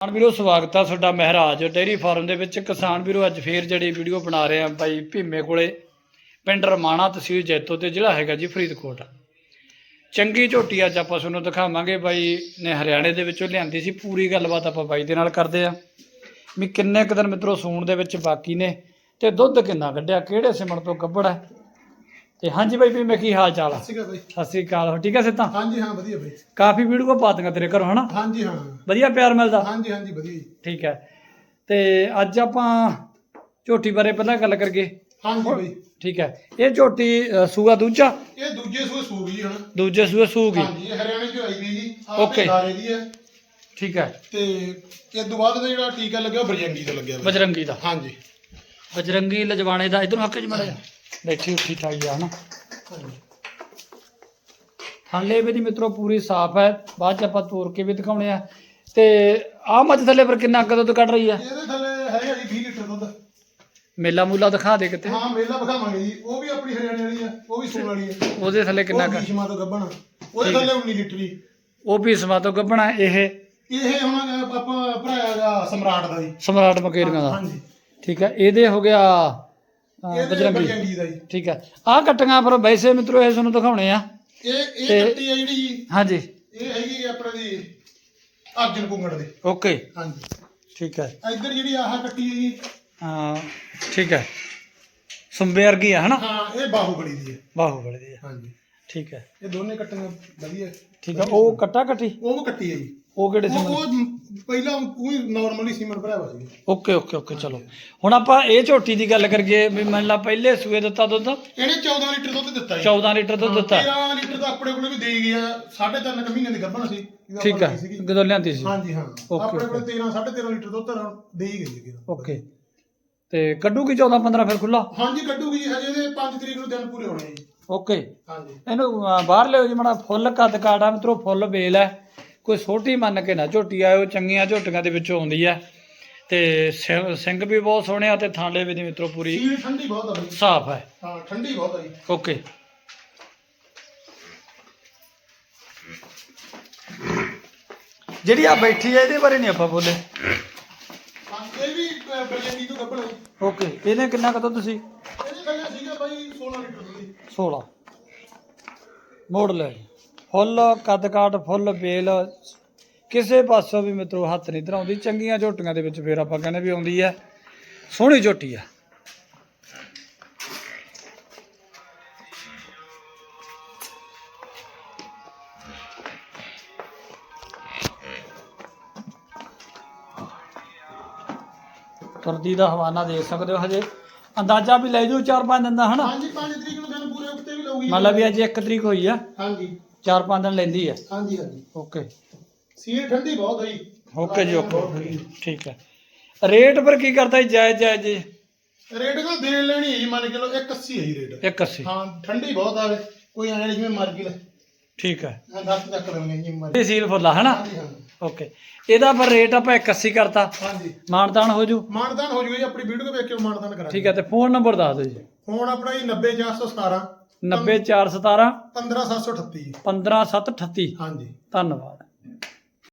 ਕਿਸਾਨ ਵੀਰੋ, ਸਵਾਗਤ ਆ ਤੁਹਾਡਾ ਮਹਿਰਾਜ। ਡੇਅਰੀ ਫਾਰਮ ਦੇ ਵਿੱਚ ਕਿਸਾਨ ਵੀਰੋ, ਅੱਜ ਫੇਰ ਜਿਹੜੀ ਵੀਡੀਓ ਬਣਾ ਰਹੇ ਆ ਬਾਈ ਭੀਮੇ ਕੋਲੇ, ਪਿੰਡ ਰਮਾਣਾ ਤਹਿਸੀਲ ਜੈਤੋ ਤੇ ਜ਼ਿਲ੍ਹਾ ਹੈਗਾ ਜੀ ਫਰੀਦਕੋਟ। ਚੰਗੀ ਝੋਟੀ ਅੱਜ ਆਪਾਂ ਤੁਹਾਨੂੰ ਦਿਖਾਵਾਂਗੇ ਬਾਈ ਨੇ ਹਰਿਆਣੇ ਦੇ ਵਿੱਚੋਂ ਲਿਆਂਦੀ ਸੀ, ਪੂਰੀ ਗੱਲਬਾਤ ਆਪਾਂ ਬਾਈ ਦੇ ਨਾਲ ਕਰਦੇ ਆ ਵੀ ਕਿੰਨੇ ਕੁ ਦਿਨ ਮਿੱਤਰੋ, ਸੂਣ ਦੇ ਵਿੱਚ ਬਾਕੀ ਨੇ ਤੇ ਦੁੱਧ ਕਿੰਨਾ ਕੱਢਿਆ, ਕਿਹੜੇ ਸਿਮਣ ਤੋਂ ਗੱਭੜ ਹੈ? ਤੇ ਹਾਂਜੀ ਬਾਈ ਭੀਮੇ ਕੀ ਹਾਲ ਚਾਲ ਆ? ਸਤਿ ਸ਼੍ਰੀ ਅਕਾਲ ਬਾਈ। ਸਤਿ ਸ੍ਰੀ ਅਕਾਲ ਹੋਰ ਠੀਕ ਹੈ ਸਿੱਧਾ ਹਾਂਜੀ ਹਾਂ ਵਧੀਆ ਬਾਈ। ਕਾਫੀ ਵੀਡੀਓ ਪਾਤੀਆਂ ਤੇਰੇ ਘਰੋਂ ਹਨਾ? ਹਾਂਜੀ ਹਾਂ। ਵਧੀਆ ਪਿਆਰ ਮਿਲਦਾ? ਹਾਂਜੀ ਹਾਂਜੀ ਵਧੀਆ ਜੀ। ਠੀਕ ਹੈ ਤੇ ਅੱਜ ਆਪਾਂ ਝੋਟੀ ਬਾਰੇ ਪਹਿਲਾਂ ਗੱਲ ਕਰਗੇ ਹਾਂਜੀ ਬਾਈ। ਠੀਕ ਹੈ ਇਹ ਝੋਟੀ ਅ, ਸੂਆ ਦੂਜਾ? ਇਹ ਦੂਜੇ ਸੂਏ ਸੂ ਗਈ ਹੁਣ ਦੂਜੇ ਸੂਏ ਸੂਗੀ। ਹਾਂਜੀ ਇਹ ਹਰਿਆਣੇ ਚ ਆਈ ਗਈ ਜੀ। Okay. ਦਾਰੇ ਦੀ ਹੈ। ਠੀਕ ਹੈ ਤੇ ਇਸ ਤੋਂ ਬਾਅਦ ਦਾ ਜਿਹੜਾ ਟੀਕਾ ਲੱਗਿਆ ਉਹ ਬਰਜੰਗੀ ਦਾ ਲੱਗਿਆ ਬਾਈ। ਬਜਰੰਗੀ ਦਾ। ਹਾਂਜੀ। ਬਜਰੰਗੀ ਲਜਵਾਣੇ ਦਾ ਇਧਰੋਂ ਹੱਕ ਚ ਮੜਿਆ ਬੈਠੀ ਉੱਠੀ ਠਾਈ ਆ ਹਾਂਜੀ ਥੱਲੇ ਵੀ ਦੀ ਮਿੱਤਰੋ ਪੂਰੀ ਸਾਫ਼ ਹੈ। ਬਾਅਦ ਚ ਆਪਾਂ ਤੋੜ ਕੇ ਵੀ ਦਿਖਾਉਣੇ ਆ। ਤੇ ਆਹ ਮੱਝ ਥੱਲੇ ਪਰ ਕਿੰਨਾ ਕੁ ਦੁੱਧ ਕੱਢ ਰਹੀ ਆ? ਇਹਦੇ ਥੱਲੇ ਹੈਗਾ ਜੀ 20 ਲੀਟਰ ਦੁੱਧ। ਮੇਲਾ ਮੂਲਾ ਦਿਖਾ ਦੇ ਕਿਤੇ। ਹਾਂ ਮੇਲਾ ਵਿਖਾਵਾਂਗੇ ਜੀ। ਉਹ ਵੀ ਆਪਣੀ ਹਰਿਆਣੇ ਵਾਲੀ ਆ ਉਹ ਵੀ ਸੂਣ ਵਾਲੀ ਹੈ ਉਹਦੇ ਥੱਲੇ ਕਿੰਨਾ ਕੁ? ਬੀਸ਼ਮਾ ਤੋਂ ਗੱਭਣ ਉਹਦੇ। ਥੱਲੇ 19 ਲੀਟਰ ਹੀ ਉਹ ਵੀ ਸਮਾ ਤੋਂ ਗੱਭਣਾ ਇਹ? ਇਹ ਹੁਣ ਆਪਾਂ ਭਰਾਇਆ ਗਾ ਸਮਰਾਟ ਦਾ ਜੀ। ਸਮਰਾਟ ਮਕੇਰੀਆਂ ਦਾ। ਹਾਂਜੀ। ਠੀਕ ਹੈ। ਇਹਦੇ ਹੋ ਗਿਆ ਇਹ ਬਜਰੰਗੀ। ਦਾ ਜੀ। ਠੀਕ ਹੈ ਆਹ ਕੱਟੀਆਂ ਪਰ ਵੈਸੇ ਮਿੱਤਰੋ ਇਹ ਤੁਹਾਨੂੰ ਦਿਖਾਉਣੇ ਆ। ਇਹ ਇਹ ਤੇ- ਕੱਟੀ ਆ ਜਿਹੜੀ ਜੀ, ਹਾਂਜੀ। ਇਹ ਹੈਗੀ ਆਪਣੇ ਦੀ ਅਰਜਨ ਕੁੰਗੜ ਦੇ। ਓਕੇ। ਹਾਂਜੀ। ਠੀਕ ਹੈ ਇੱਧਰ ਜਿਹੜੀ ਆਹ ਕੱਟੀ ਹੈ ਜੀ। ਹਾਂ ਠੀਕ ਹੈ ਸੁੰਬੇ ਵਰਗੀ ਆ ਹਨਾ? ਹਾਂ ਇਹ ਬਾਹੂਬਲੀ ਦੀ ਹੈ ਬਾਹੂਬਲੀ ਦੀ ਆ। ਹਾਂਜੀ। ਠੀਕ ਹੈ ਇਹ ਦੋਨੇ ਕੱਟੀਆਂ ਵਧੀਆ। ਠੀਕ ਹੈ ਉਹ ਕੱਟਾ ਕੱਟੀ? ਉਹ ਵੀ ਕੱਟੀ ਹੈ ਜੀ। ਉਹ ਕਿਹੜੇ ਸੀ ਉਹ ਪਹਿਲਾਂ ਉਹ ਨਾਰਮਲੀ ਸੀਮਨ ਭਰਾਵਾ ਸੀ। ਓਕੇ ਓਕੇ ਓਕੇ ਚਲੋ। ਹੁਣ ਆਪਾਂ ਇਹ ਝੋਟੀ ਦੀ ਗੱਲ ਕਰੀਏ ਵੀ ਮੰਨ ਲਾ ਪਹਿਲੇ ਸੂਏ ਦਿੱਤਾ ਦੁੱਧ। ਇਹਨੇ 14 ਲੀਟਰ ਦੁੱਧ ਦਿੱਤਾ ਜੀ। 14 ਲੀਟਰ ਦੁੱਧ ਦਿੱਤਾ। 13 ਲੀਟਰ ਤਾਂ ਆਪਣੇ ਕੋਲ ਵੀ ਦੇ ਗਿਆ ਸਾਢੇ ਤਿੰਨ ਕੁ ਮਹੀਨੇ ਦੀ ਗੱਭਣ ਸੀ। ਠੀਕ ਸੀਗੀ। ਕਦੋਂ ਲਿਆਂਦੀ ਸੀ? ਹਾਂਜੀ ਹਾਂ। ਆਪਣੇ ਕੋਲ ਓਕੇ। 13 13.5 ਲੀਟਰ ਦੁੱਧ ਤਾਂ ਦੇ ਹੀ ਗਈ ਸੀ ਓਕੇ। ਤੇ ਕੱਢੂਗੀ 14 15 ਫਿਰ ਖੁੱਲਾ ਹਾਂਜੀ ਕੱਢੂਗੀ ਹਜੇ ਇਹਦੇ 5 ਤਰੀਕ ਨੂੰ ਦਿਨ ਪੂਰੇ ਹੋਣੇ ਆ ਜੀ। ਓਕੇ। ਹਾਂਜੀ। ਇਹਨੂੰ ਬਾਹਰ ਲਿਓ ਜੀ ਮੜਾ ਫੁੱਲ ਕੱਦ ਕਾਟਾ ਮਿੱਤਰੋ ਫੁੱਲ ਵੇਲ ਹੈ ਕੋਈ ਛੋਟੀ ਮੰਨ ਕੇ ਨਾ ਝੋਟੀ ਆਇਓ ਚੰਗੀਆਂ ਝੋਟੀਆਂ ਦੇ ਵਿੱਚੋਂ ਆਉਂਦੀ ਹੈ। ਤੇ ਸਿੰਘ ਵੀ ਬਹੁਤ ਸੋਹਣੇ ਆ ਤੇ ਥਾਂਲੇ ਵੀ ਦੀ ਮਿੱਤਰੋ ਪੂਰੀ। ਸੀਲ ਠੰਡੀ ਬਹੁਤ ਆ ਬਈ। ਸਾਫ਼ ਹੈ। ਹਾਂ ਠੰਡੀ ਬਹੁਤ ਆ ਜੀ। ਓਕੇ। ਜਿਹੜੀ ਆ ਬੈਠੀ ਹੈ ਇਹਦੇ ਬਾਰੇ ਨਹੀਂ ਆਪਾਂ ਬੋਲੇ। ਹਾਂ ਇਹ ਵੀ ਅਹ, ਬਰਜੰਗੀ ਤੋਂ ਗੱਭਣ ਓਕੇ ਇਹਨੇ ਕਿੰਨਾ ਕਦੋਂ ਤੁਸੀਂ ਇਹਦੇ ਥੱਲੇ ਸੀਗਾ ਬਾਈ 16 ਲੀਟਰ ਜੀ 16 ਮੋੜ ਲੈ। ਫੁੱਲ ਕੱਦ ਕਾਟ ਫੁੱਲ ਬੇਲ ਕਿਸੇ ਪਾਸੋਂ ਵੀ ਮਿੱਤਰੋ ਹੱਥ ਨਹੀਂ ਧਰਾਉਂਦੀ। ਚੰਗੀਆਂ ਝੋਟੀਆਂ ਦੇ ਵਿੱਚ ਫੇਰ ਆਪਾਂ ਕਹਿੰਦੇ ਵੀ ਆਉਂਦੀ ਹੈ ਸੋਹਣੀ ਝੋਟੀ ਆ ਤੁਰਦੀ ਦਾ ਹਵਾਨਾ ਦੇਖ ਸਕਦੇ ਹੋ ਹਜੇ। ਅੰਦਾਜ਼ਾ ਵੀ ਲੈ ਜੂ 4-5 ਦਿਨ ਦਾ ਹਨਾ? ਹਾਂਜੀ 5 ਤਰੀਕ ਨੂੰ ਦਿਨ ਪੂਰੇ ਉੱਤੇ ਵੀ ਲਊਗੀ। ਮੰਨ ਲਾ ਵੀ ਅੱਜ 1 ਤਰੀਕ ਹੋਈ ਆ। ਹਾਂਜੀ। 4-5 ਦਿਨ ਲੈਂਦੀ ਆ। ਹਾਂਜੀ ਹਾਂਜੀ। ਓਕੇ। ਸੀਲ ਠੰਡੀ ਬਹੁਤ ਹੈ ਜੀ। ਓਕੇ ਜੀ ਓਕੇ। ਠੀਕ ਹੈ ਰੇਟ ਪਰ ਕੀ ਕਰਦਾ ਜੀ ਜਾਇਜ਼ ਜਾਇਜ਼ ਜੀ? ਰੇਟ ਤਾਂ ਦੇਣ ਲੈਣੀ ਹੈ ਜੀ ਮੰਨ ਕੇ ਲਓ 180 ਹੈ ਜੀ ਰੇਟ। 180 ਹਾਂ ਠੰਡੀ ਬਹੁਤ ਆਵੇ। ਕੋਈ ਐਂ ਨੀ ਜਿਵੇਂ ਮਰਜ਼ੀ ਲੈ। ਠੀਕ ਹੈ ਹਾਂ ਦੱਸ ਤੱਕ ਲੈਣੇ ਜੀ ਮਰਜ਼ੀ। ਇਹ ਸੀਲ ਫੁੱਲਾ ਹਨਾ? ਹਾਂਜੀ ਹਾਂ ਓਕੇ ਇਹਦਾ ਪਰ ਰੇਟ ਆਪਾਂ 81 ਕਰਤਾ। ਹਾਂਜੀ। ਮਾਨਦਾਨ ਹੋ ਜੂ? ਮਾਨਦਾਨ ਹੋ ਜੂਗਾ ਜੀ ਆਪਣੀ ਵੀਡੀਓ ਵੇਖ ਕੇ ਮਾਨਦਾਨ ਕਰਾਂਗੇ। ਠੀਕ ਹੈ ਤੇ ਫੋਨ ਨੰਬਰ ਦੱਸ ਦਿਓ ਜੀ। ਫੋਨ ਆਪਣਾ ਜੀ 90417 90417 15738 ਜੀ 15738 ਹਾਂਜੀ। ਧੰਨਵਾਦ।